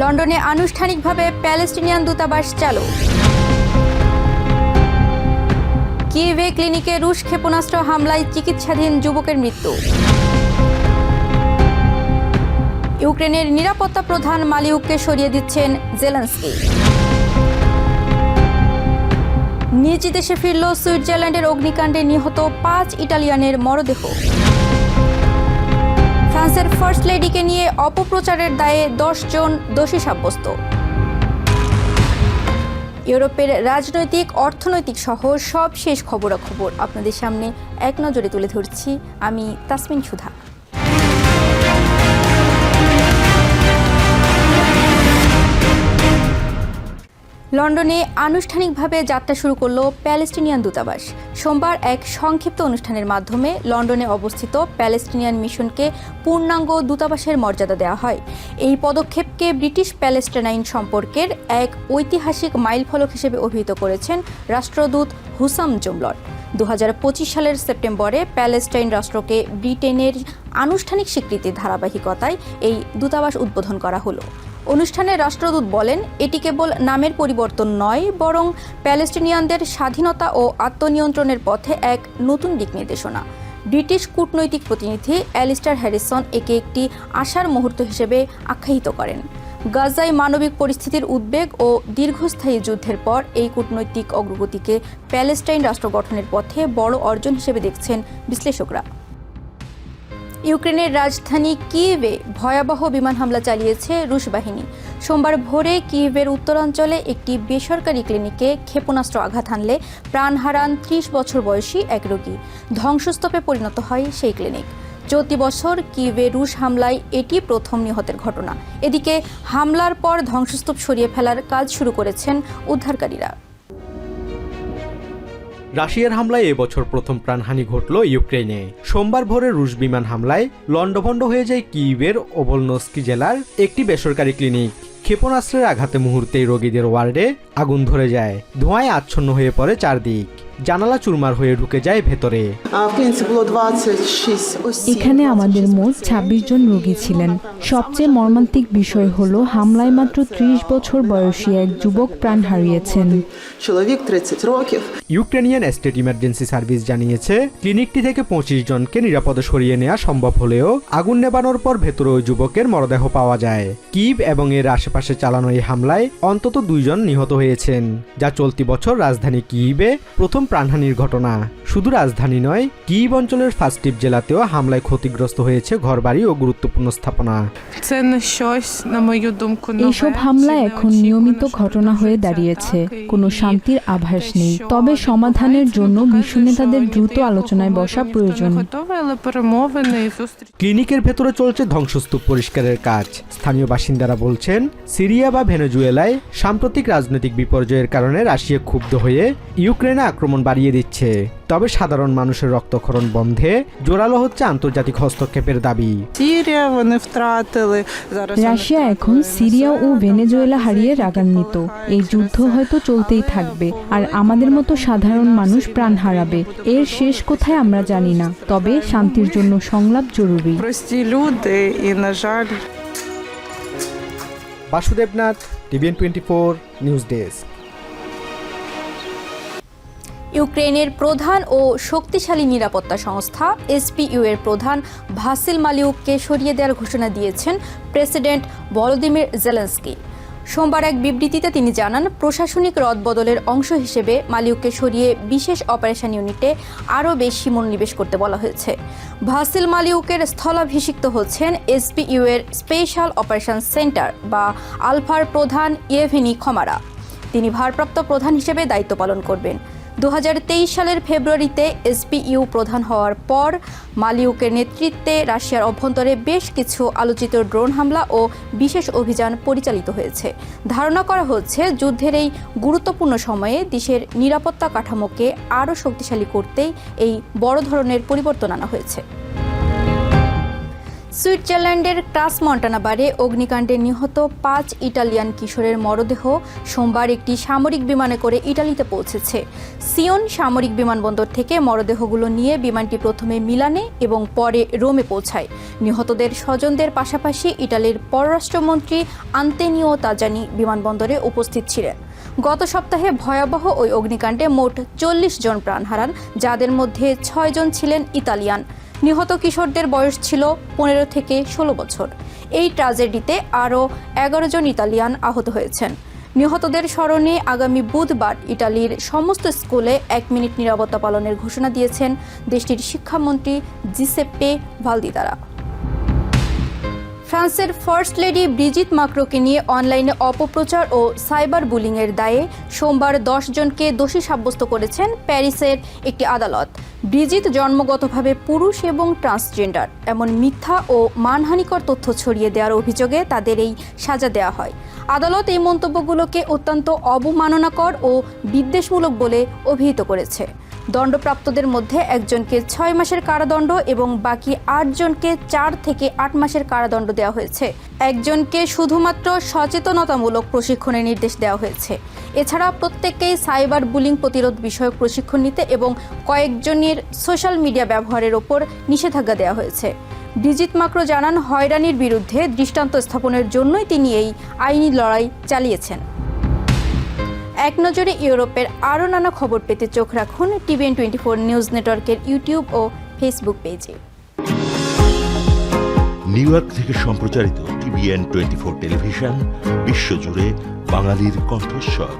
লন্ডনে আনুষ্ঠানিকভাবে প্যালেস্টিনিয়ান দূতাবাস চালু। কিভে ক্লিনিকে রুশ ক্ষেপণাস্ত্র হামলায় চিকিৎসাধীন যুবকের মৃত্যু। ইউক্রেনের নিরাপত্তা প্রধান মালিউককে সরিয়ে দিচ্ছেন জেলেন্সকি। নিজ দেশে ফিরল সুইজারল্যান্ডের অগ্নিকাণ্ডে নিহত পাঁচ ইটালিয়ানের মরদেহ। ফ্রান্সের ফার্স্ট লেডিকে নিয়ে অপপ্রচারের দায়ে দশ জন দোষী সাব্যস্ত। ইউরোপের রাজনৈতিক, অর্থনৈতিক সহ সব শেষ খবরাখবর আপনাদের সামনে এক নজরে তুলে ধরছি। আমি তাসমিন সুধা। লন্ডনে আনুষ্ঠানিকভাবে যাত্রা শুরু করল প্যালেস্টিনিয়ান দূতাবাস। সোমবার এক সংক্ষিপ্ত অনুষ্ঠানের মাধ্যমে লন্ডনে অবস্থিত প্যালেস্টিনিয়ান মিশনকে পূর্ণাঙ্গ দূতাবাসের মর্যাদা দেওয়া হয়। এই পদক্ষেপকে ব্রিটিশ প্যালেস্টাইন সম্পর্কের এক ঐতিহাসিক মাইলফলক হিসেবে অভিহিত করেছেন রাষ্ট্রদূত হুসাম জুমলট। দু হাজার পঁচিশ সালের সেপ্টেম্বরে প্যালেস্টাইন রাষ্ট্রকে ব্রিটেনের আনুষ্ঠানিক স্বীকৃতির ধারাবাহিকতায় এই দূতাবাস উদ্বোধন করা হলো। অনুষ্ঠানে রাষ্ট্রদূত বলেন, এটি কেবল নামের পরিবর্তন নয়, বরং প্যালেস্টিনিয়ানদের স্বাধীনতা ও আত্মনিয়ন্ত্রণের পথে এক নতুন দিক নির্দেশনা। ব্রিটিশ কূটনৈতিক প্রতিনিধি অ্যালিস্টার হ্যারিসন একে একটি আশার মুহূর্ত হিসেবে আখ্যায়িত করেন। গাজায় মানবিক পরিস্থিতির উদ্বেগ ও দীর্ঘস্থায়ী যুদ্ধের পর এই কূটনৈতিক অগ্রগতিকে প্যালেস্টাইন রাষ্ট্র গঠনের পথে বড় অর্জন হিসেবে দেখছেন বিশ্লেষকরা। ইউক্রেনের রাজধানী কিয়েভে ভয়াবহ বিমান হামলা চালিয়েছে রুশ বাহিনী। সোমবার ভোরে কিয়েভের উত্তরাঞ্চলে একটি বেসরকারি ক্লিনিকে ক্ষেপণাস্ত্র আঘাত হানলে প্রাণ হারান ত্রিশ বছর বয়সী এক রোগী ধ্বংসস্তূপে পরিণত হয় সেই ক্লিনিক। চলতি বছর কিয়েভে রুশ হামলায় এটি প্রথম নিহতের ঘটনা। এদিকে হামলার পর ধ্বংসস্তূপ সরিয়ে ফেলার কাজ শুরু করেছেন উদ্ধারকারীরা। রাশিয়ার হামলায় এবছর প্রথম প্রাণহানি ঘটল ইউক্রেনে সোমবার ভোরে রুশ বিমান হামলায় লণ্ডভণ্ড হয়ে যায় কিইভের ওবলনস্কি জেলার একটি বেসরকারি ক্লিনিক। ক্ষেপণাস্ত্রের আঘাতে মুহূর্তেই রোগীদের ওয়ার্ডে আগুন ধরে যায়। ধোঁয়ায় আচ্ছন্ন হয়ে পড়ে চারদিক। জানালা চুরমার হয়ে ঢুকে যায় ভেতরে। এখানে আমাদের মোট ২৬ জন রোগী ছিলেন। সবচেয়ে মর্মান্তিক বিষয় হল হামলায় মাত্র ত্রিশ বছর বয়সী এক যুবক প্রাণ হারিয়েছেন। ইউক্রেনিয়ান স্টেট ইমার্জেন্সি সার্ভিস জানিয়েছে ক্লিনিকটি থেকে পঁচিশ জনকে নিরাপদে সরিয়ে নেওয়া সম্ভব হলেও আগুন নেবানোর পর ভেতরে ওই যুবকের মরদেহ পাওয়া যায়। কিব এবং এর আশেপাশে চালানো এই হামলায় অন্তত দুইজন নিহত হয়েছেন যা চলতি বছর রাজধানী কিবে প্রথম প্রাণহানির ঘটনা। শুধু রাজধানী নয় কিব অঞ্চলের ফাস্টিভ জেলাতেও হামলায় ক্ষতিগ্রস্ত হয়েছে ঘরবাড়ি ও গুরুত্বপূর্ণ স্থাপনা। এইসব হামলা এখন নিয়মিত ঘটনা হয়ে দাঁড়িয়েছে। কোনো শান্তির আভাস নেই। তবে সমাধানের জন্য বিশ্বনেতাদের দ্রুত আলোচনায় বসা প্রয়োজন। ক্লিনিকের ভেতরে চলছে ধ্বংসস্তূপ পরিষ্কারের কাজ। স্থানীয় বাসিন্দারা বলছেন সিরিয়া বা ভেনেজুয়েলায় সাম্প্রতিক রাজনৈতিক বিপর্যয়ের কারণে রাশিয়া ক্ষুব্ধ হয়ে ইউক্রেনে আক্রমণ বাড়িয়ে দিচ্ছে। তবে সাধারণ মানুষের রক্তক্ষরণ বন্ধে জোরালো হচ্ছে আন্তর্জাতিক হস্তক্ষেপের দাবি। রাশিয়া এখন সিরিয়া ও ভেনেজুয়েলা হারিয়ে রাগান্বিত। এই যুদ্ধ হয়তো চলতেই থাকবে আর আমাদের মতো সাধারণ মানুষ প্রাণ হারাবে। এর শেষ কোথায় আমরা জানি না তবে শান্তির জন্য সংলাপ জরুরি। Basudebnath TVN twenty four news desk. ইউক্রেনের প্রধান ও শক্তিশালী নিরাপত্তা সংস্থা, এসপিইউ এর প্রধান ভাসিল মালিউককে সরিয়ে দেওয়ার ঘোষণা দিয়েছেন প্রেসিডেন্ট ভলোদিমির জেলেন্সকি। সোমবার এক বিবৃতিতে তিনি জানান, প্রশাসনিক রদবদলের অংশ হিসেবে মালিউককে সরিয়ে বিশেষ অপারেশন ইউনিটে আরও বেশি মনোনিবেশ করতে বলা হয়েছে। ভাসিল মালিউকের স্থলাভিষিক্ত হচ্ছেন এসপিইউ এর স্পেশাল অপারেশন সেন্টার বা আলফার প্রধান ইয়েভেনি খমারা। তিনি ভারপ্রাপ্ত প্রধান হিসেবে দায়িত্ব পালন করবেন। দু হাজার তেইশ সালের ফেব্রুয়ারিতে এসপিইউ প্রধান হওয়ার পর মালিউকের নেতৃত্বে রাশিয়ার অভ্যন্তরে বেশ কিছু আলোচিত ড্রোন হামলা ও বিশেষ অভিযান পরিচালিত হয়েছে। ধারণা করা হচ্ছে, যুদ্ধের এই গুরুত্বপূর্ণ সময়ে দেশের নিরাপত্তা কাঠামোকে আরও শক্তিশালী করতেই এই বড় ধরনের পরিবর্তন আনা হয়েছে। সুইজারল্যান্ডের ক্রাস মন্টানাবারে অগ্নিকাণ্ডে নিহত পাঁচ ইটালিয়ান কিশোরের মরদেহ সোমবার একটি সামরিক বিমানে করে ইটালিতে পৌঁছেছে। সিয়ন সামরিক বিমানবন্দর থেকে মরদেহগুলো নিয়ে বিমানটি প্রথমে মিলানে এবং পরে রোমে পৌঁছায়। নিহতদের স্বজনদের পাশাপাশি ইটালির পররাষ্ট্রমন্ত্রী আন্তেনিও তাজানি বিমানবন্দরে উপস্থিত ছিলেন। গত সপ্তাহে ভয়াবহ ওই অগ্নিকাণ্ডে মোট চল্লিশ জন প্রাণ হারান, যাদের মধ্যে ছয়জন ছিলেন ইতালিয়ান। নিহত কিশোরদের বয়স ছিল পনেরো থেকে ষোলো বছর। এই ট্র্যাজেডিতে আরও এগারো জন ইতালিয়ান আহত হয়েছেন। নিহতদের স্মরণে আগামী বুধবার ইটালির সমস্ত স্কুলে এক মিনিট নিরাপত্তা পালনের ঘোষণা দিয়েছেন দেশটির শিক্ষামন্ত্রী জিসেপ্পে ভালদিদারা। ফ্রান্সের ফার্স্ট লেডি ব্রিজিত মাক্রোকে নিয়ে অনলাইনে অপপ্রচার ও সাইবার বুলিংয়ের দায়ে সোমবার দশ জনকে দোষী সাব্যস্ত করেছেন প্যারিসের একটি আদালত। ব্রিজিত জন্মগতভাবে পুরুষ এবং ট্রান্সজেন্ডার। এমন মিথ্যা ও মানহানিকর তথ্য ছড়িয়ে দেওয়ার অভিযোগে তাদের এই সাজা দেওয়া হয়। আদালত এই মন্তব্যগুলোকে অত্যন্ত অবমাননাকর ও বিদ্বেষমূলক বলে অভিহিত করেছে। দণ্ডপ্রাপ্তদের মধ্যে একজনকে ছয় মাসের কারাদণ্ড এবং বাকি আটজনকে চার থেকে আট মাসের কারাদণ্ড দেওয়া হয়েছে। একজনকে শুধুমাত্র সচেতনতামূলক প্রশিক্ষণের নির্দেশ দেওয়া হয়েছে। এছাড়া প্রত্যেককেই সাইবার বুলিং প্রতিরোধ বিষয়ক প্রশিক্ষণ নিতে এবং কয়েকজনের সোশ্যাল মিডিয়া ব্যবহারের ওপর নিষেধাজ্ঞা দেওয়া হয়েছে। ব্রিজিত মাক্রো জানান, হয়রানির বিরুদ্ধে দৃষ্টান্ত স্থাপনের জন্যই তিনি এই আইনি লড়াই চালিয়েছেন। এক নজরে ইউরোপের আরও নানা খবর পেতে চোখ রাখুন টিভিএন টোয়েন্টি ফোর নিউজ নেটওয়ার্কের ইউটিউব ও ফেসবুক পেজে। নিউ ইয়র্ক থেকে সম্প্রচারিত টিভিএন টোয়েন্টি ফোর টেলিভিশন, বিশ্বজুড়ে বাঙালির কণ্ঠস্বর।